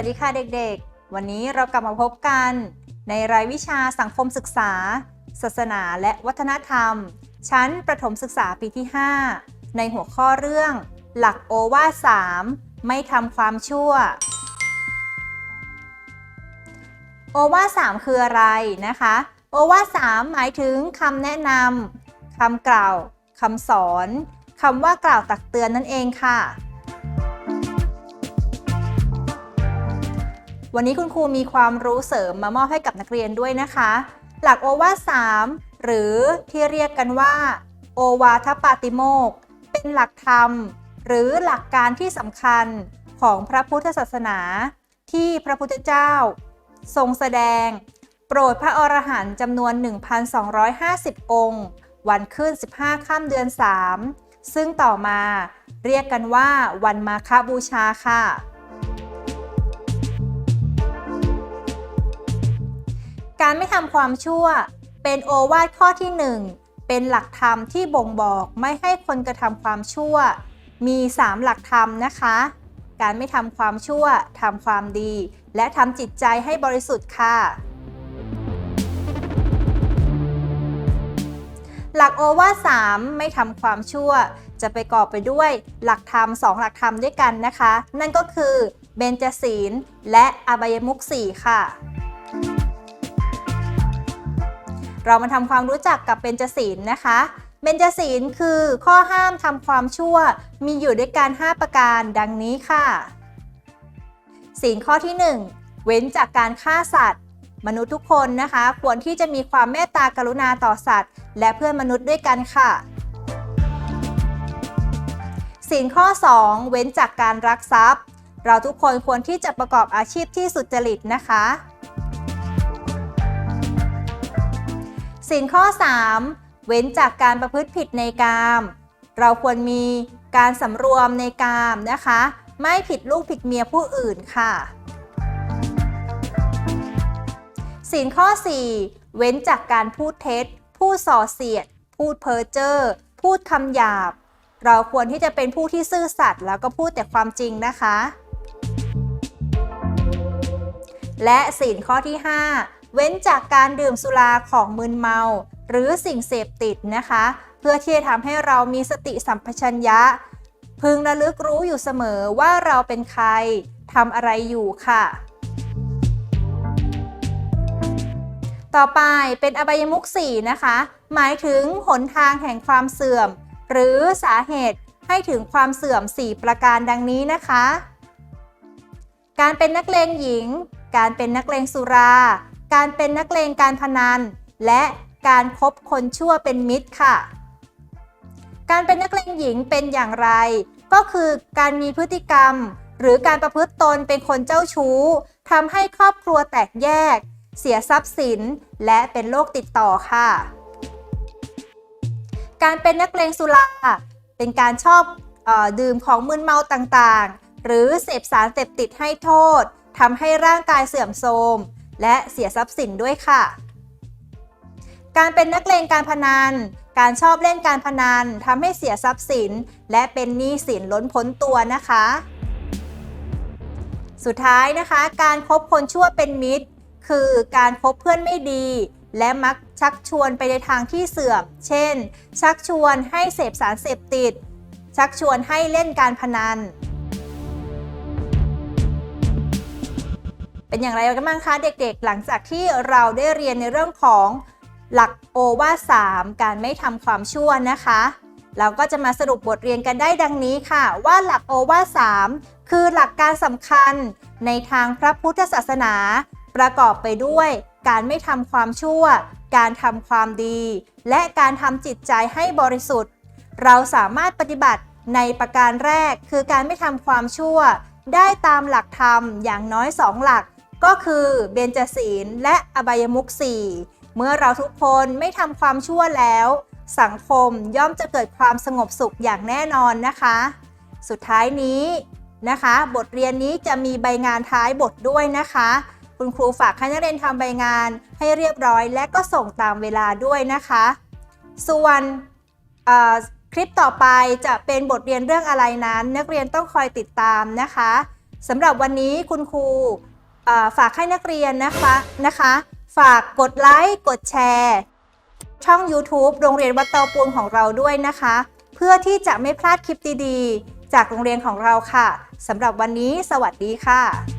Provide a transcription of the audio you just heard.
วัสดีค่ะเด็กๆ วันนี้เรากลับมาพบกัน ในรายวิชาสังคมศึกษา ศาสนาและวัฒนธรรม ชั้นประถมศึกษาปีที่ 5 ในหัวข้อเรื่อง หลักโอวาท3ไม่ทำความชั่ว โอวาท3คืออะไรนะคะ โอวาท3หมายถึงคำแนะนำคำกล่าวคำสอนคำว่ากล่าวตักเตือนนั่นเองค่ะ วันนี้คุณครูมีความรู้เสริมมามอบให้กับนักเรียนด้วยนะคะ หลักโอวาท3หรือที่เรียกกันว่า โอวาทปาติโมก เป็นหลักธรรม หรือหลักการที่สำคัญของพระพุทธศาสนา ที่พระพุทธเจ้า ทรงแสดง โปรดพระอรหันต์จำนวน 1,250 องค์ วันขึ้น 15ค่ำเดือน 3 ซึ่งต่อมาเรียกกันว่าวันมาฆบูชาค่ะ การไม่ทำความชั่ว เป็นโอวาทข้อที่ 1 เป็นหลักธรรมที่บ่งบอกไม่ให้คนกระทำความชั่ว มี 3 หลักธรรมนะคะ การไม่ทำความชั่วทำความดี และทำจิตใจให้บริสุทธิ์ค่ะ หลักโอวาท3ไม่ทำความชั่ว จะไปกอบไปด้วยหลักธรรม2หลักธรรมด้วยกันนะคะ นั่นก็คือเบญจศีลและอบายมุข4ค่ะ เรามาทำความรู้จักกับเบญจศีลนะคะ เบญจศีลคือข้อห้ามทำความชั่ว มีอยู่ด้วยกัน 5 ประการดังนี้ค่ะ ศีลข้อที่ 1 เว้นจากการฆ่าสัตว์ มนุษย์ทุกคนนะคะ ควรที่จะมีความเมตตากรุณาต่อสัตว์ และเพื่อนมนุษย์ด้วยกันค่ะ ศีลข้อ 2 เว้นจากการรักทรัพย์ เราทุกคนควรที่จะประกอบอาชีพที่สุจริตนะคะ สินข้อ 3 เว้นจากการประพฤติผิดในกาม เราควรมีการสำรวมในกามนะคะ ไม่ผิดลูกผิดเมียผู้อื่นค่ะสินข้อ 4 เว้นจากการพูดเท็จ พูดส่อเสียด พูดเพ้อเจ้อพูดคำหยาบ เราควรที่จะเป็นผู้ที่ซื่อสัตย์แล้วก็พูดแต่ความจริงนะคะ และสินข้อที่ 5 เว้นจากการดื่มสุราของมึนเมา หรือสิ่งเสพติดนะคะ เพื่อที่จะทำให้เรามีสติสัมปชัญญะ พึงระลึกรู้อยู่เสมอว่าเราเป็นใครทำอะไรอยู่ค่ะ ต่อไปเป็นอบายมุข4นะคะ หมายถึงหนทางแห่งความเสื่อม หรือสาเหตุให้ถึงความเสื่อม 4 ประการดังนี้นะคะ การเป็นนักเลงหญิง การเป็นนักเลงสุรา การเป็นนักเลงการพนัน และการคบคนชั่วเป็นมิตรค่ะ การเป็นนักเลงหญิงเป็นอย่างไร ก็คือการมีพฤติกรรม หรือการประพฤติตนเป็นคนเจ้าชู้ทำให้ครอบครัวแตกแยก เสียทรัพย์สิน และเป็นโรคติดต่อค่ะ การเป็นนักเลงสุราเป็นการชอบออดื่มของมึนเมาต่างๆ หรือเสพสารเสพติดให้โทษทำให้ร่างกายเสื่อมโทรม และเสียทรัพย์สินด้วยค่ะ การเป็นนักเลงการพนัน การชอบเล่นการพนันทำให้เสียทรัพย์สิน และเป็นหนี้สินล้นพ้นตัวนะคะ สุดท้ายนะคะ การคบคนชั่วเป็นมิตร คือการคบเพื่อนไม่ดี และมักชักชวนไปในทางที่เสื่อม เช่น ชักชวนให้เสพสารเสพติด ชักชวนให้เล่นการพนัน เป็นอย่างไรกันบ้างคะเด็กๆ หลังจากที่เราได้เรียนในเรื่องของหลักโอวาท3การไม่ทำความชั่วนะคะ เราก็จะมาสรุปบทเรียนกันได้ดังนี้ค่ะ ว่าหลักโอวาท3คือหลักการสำคัญในทางพระพุทธศาสนา ประกอบไปด้วยการไม่ทำความชั่ว การทำความดี และการทำจิตใจให้บริสุทธิ์ เราสามารถปฏิบัติในประการแรกคือการไม่ทำความชั่ว ได้ตามหลักธรรมอย่างน้อย2หลัก ก็คือเบญจศีลและอบายมุขสี่เมื่อเราทุกคนไม่ทำความชั่วแล้ว สังคมย่อมจะเกิดความสงบสุขอย่างแน่นอนนะคะ สุดท้ายนี้นะคะ บทเรียนนี้จะมีใบงานท้ายบทด้วยนะคะ คุณครูฝากให้นักเรียนทำใบงานให้เรียบร้อย และก็ส่งตามเวลาด้วยนะคะ ส่วนคลิปต่อไปจะเป็นบทเรียนเรื่องอะไรนั้น นักเรียนต้องคอยติดตามนะคะสำหรับวันนี้คุณครู ฝากให้นักเรียนนะคะนะคะ ฝากกดไลค์กดแชร์ ช่อง YouTube โรงเรียนวัดเตาปูนของเราด้วยนะคะ เพื่อที่จะไม่พลาดคลิปดีๆ จากโรงเรียนของเราค่ะสำหรับวันนี้ สวัสดีค่ะ